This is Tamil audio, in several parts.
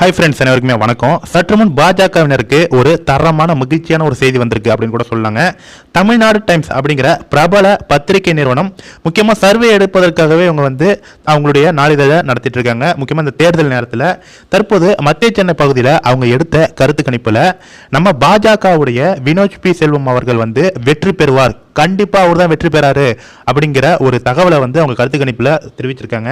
ஹை ஃப்ரெண்ட்ஸ் அனைவருக்குமே வணக்கம். சற்று முன் பாஜகவினருக்கு ஒரு தரமான மகிழ்ச்சியான ஒரு செய்தி வந்திருக்கு அப்படின்னு கூட சொல்லாங்க. தமிழ்நாடு டைம்ஸ் அப்படிங்கிற பிரபல பத்திரிகை நிறுவனம் முக்கியமாக சர்வே எடுப்பதற்காகவே இவங்க வந்து அவங்களுடைய நாளிதழை நடத்திட்டு இருக்காங்க. முக்கியமாக இந்த தேர்தல் நேரத்தில் தற்போது மத்திய சென்னை பகுதியில் அவங்க எடுத்த கருத்து கணிப்பில் நம்ம பாஜகவுடைய வினோஜ் பி செல்வம் அவர்கள் வந்து வெற்றி பெறுவார் கண்டிப்பாக அவர் தான் வெற்றி பெறாரு அப்படிங்கிற ஒரு தகவலை வந்து அவங்க கருத்து கணிப்பில் தெரிவிச்சிருக்காங்க.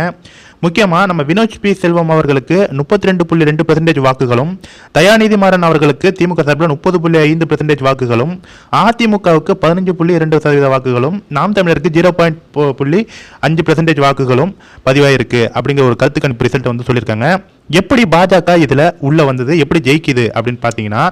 முக்கியமாக நம்ம வினோஜ் பி செல்வம் அவர்களுக்கு முப்பத்தி ரெண்டு புள்ளி ரெண்டு பெர்சன்டேஜ் வாக்குகளும் தயாநிதி மாறன் அவர்களுக்கு திமுக சார்பில் முப்பது புள்ளி ஐந்து பெர்சன்டேஜ் வாக்குகளும் அதிமுகவுக்கு பதினஞ்சு புள்ளி இரண்டு சதவீத வாக்குகளும் நாம் தமிழருக்கு ஜீரோ பாயிண்ட் புள்ளி அஞ்சு பெர்சன்டேஜ் வாக்குகளும் பதிவாயிருக்கு அப்படிங்கிற ஒரு கருத்து கணிப்பு ரிசல்ட் வந்து சொல்லியிருக்காங்க. எப்படி பாஜக இதில் உள்ளே வந்தது? எப்படி ஜெயிக்குது? அப்படின்னு பார்த்தீங்கன்னா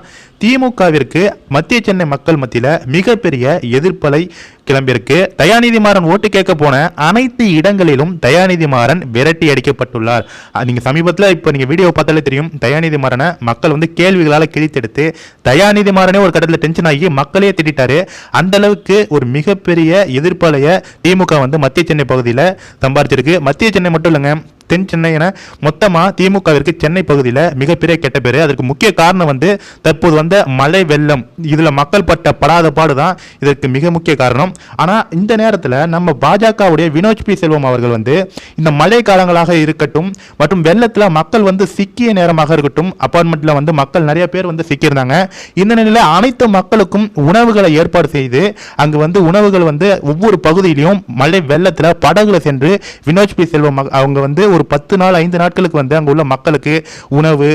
திமுகவிற்கு மத்திய சென்னை மக்கள் மத்தியில் மிகப்பெரிய எதிர்ப்பலை கிளம்பியிருக்கு. தயாநிதி மாறன் ஓட்டு கேட்க போன அனைத்து இடங்களிலும் தயாநிதி மாறன் விரட்டி அடிக்கப்பட்டுள்ளார். நீங்கள் சமீபத்தில் இப்போ நீங்கள் வீடியோ பார்த்தாலே தெரியும் தயாநிதி மாறனை மக்கள் வந்து கேள்விகளால் கிழித்தெடுத்து தயாநிதி மாறனே ஒரு கட்டத்தில் டென்ஷன் ஆகி மக்களே திட்டாரு அந்த அளவுக்கு ஒரு மிகப்பெரிய எதிர்ப்பலையை திமுக வந்து மத்திய சென்னை பகுதியில் சம்பாரிச்சிருக்கு. மத்திய சென்னை மட்டும் இல்லைங்க தென் சென்னை என மொத்தமாக திமுகவிற்கு சென்னை பகுதியில் மிகப்பெரிய கெட்ட பேர். அதற்கு முக்கிய காரணம் வந்து தற்போது வந்த மழை வெள்ளம். இதில் மக்கள் பட்ட படாத பாடு தான் இதற்கு மிக முக்கிய காரணம். ஆனால் இந்த நேரத்தில் நம்ம பாஜகவுடைய வினோஜ் பி செல்வம் அவர்கள் வந்து இந்த மழை காலங்களாக இருக்கட்டும் மற்றும் வெள்ளத்தில் மக்கள் வந்து சிக்கிய நேரமாக இருக்கட்டும் அப்பார்ட்மெண்ட்டில் வந்து மக்கள் நிறைய பேர் வந்து சிக்கியிருந்தாங்க. இந்த நிலையில் அனைத்து மக்களுக்கும் உணவுகளை ஏற்பாடு செய்து அங்கு வந்து உணவுகள் வந்து ஒவ்வொரு பகுதியிலையும் மழை வெள்ளத்தில் படகுல சென்று வினோஜ் பி செல்வம் அவங்க வந்து ஒரு பத்து நாள் ஐந்து நாட்களுக்கு வந்து அங்கே உள்ள மக்களுக்கு உணவு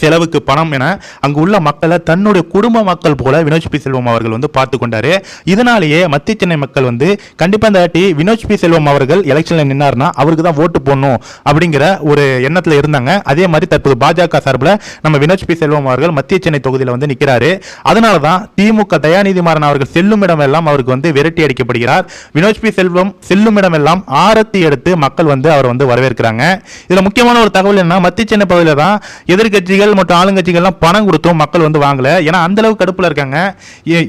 செலவுக்கு பணம் என அங்கு உள்ள மக்களை தன்னுடைய குடும்ப மக்கள் போல வினோஜ் பி செல்வம் அவர்கள் வந்து பார்த்து கொண்டாரு. இதனாலேயே மத்திய சென்னை மக்கள் வந்து கண்டிப்பா இந்த வாட்டி வினோஜ் பி செல்வம் அவர்கள் எலெக்ஷன்ல நின்னார்னா அவருக்கு தான் ஓட்டு போடணும் அப்படிங்கிற ஒரு எண்ணத்துல இருந்தாங்க. அதே மாதிரி தற்போது பாஜக சார்பில் நம்ம வினோஜ் பி செல்வம் அவர்கள் மத்திய சென்னை தொகுதியில் வந்து நிற்கிறாரு அதனால தான் திமுக தயாநிதி மாறன் அவர்கள் செல்லும் இடமெல்லாம் அவருக்கு வந்து விரட்டி அடிக்கப்படுகிறார். வினோஜ் பி செல்வம் செல்லும் இடமெல்லாம் ஆரத்தி எடுத்து மக்கள் வந்து அவர் வந்து வரவேற்கிறாங்க. இதுல முக்கியமான ஒரு தகவல் என்ன மத்திய சென்னை பகுதியில் தான் எதிர்க்கட்சிகள் மற்றும் ஆளுங்கட்சிகள்லாம் பணம் கொடுத்தும் மக்கள் வந்து வாங்கல. ஏன்னா அந்த அளவுக்கு கடுப்பில் இருக்காங்க.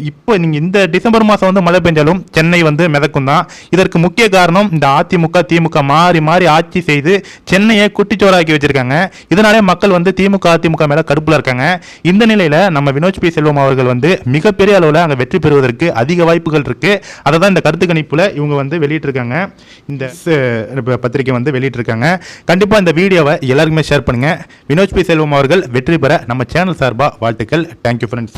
இப்போ நீங்க இந்த டிசம்பர் மாதம் வந்து மழை பெஞ்சாலும் சென்னை வந்து மிதக்கும் தான். இதற்கு முக்கிய காரணம் இந்த அதிமுக திமுக மாறி மாறி ஆட்சி செய்து சென்னையை குட்டிச்சோராக்கி வச்சிருக்காங்க. இதனாலே மக்கள் வந்து திமுக அதிமுக மேல கடுப்புல இருக்காங்க. இந்த நிலையில நம்ம வினோஜ் பி. செல்வம் அவர்கள் வந்து மிகப்பெரிய அளவில் அங்கே வெற்றி பெறுவதற்கு அதிக வாய்ப்புகள் இருக்கு. அதை தான் இந்த கருத்து கணிப்புல இவங்க வந்து வெளியிட்டிருக்காங்க. இந்த பத்திரிகை பத்திரிக்கை வந்து வெளியிட்டிருக்காங்க. கண்டிப்பா இந்த வீடியோவை எல்லாருக்குமே ஷேர் பண்ணுங்க. வினோஜ் பி. செல்வம் அவர்கள் வெற்றி பெற நம்ம சேனல் சார்பா வாழ்த்துக்கள். Thank you friends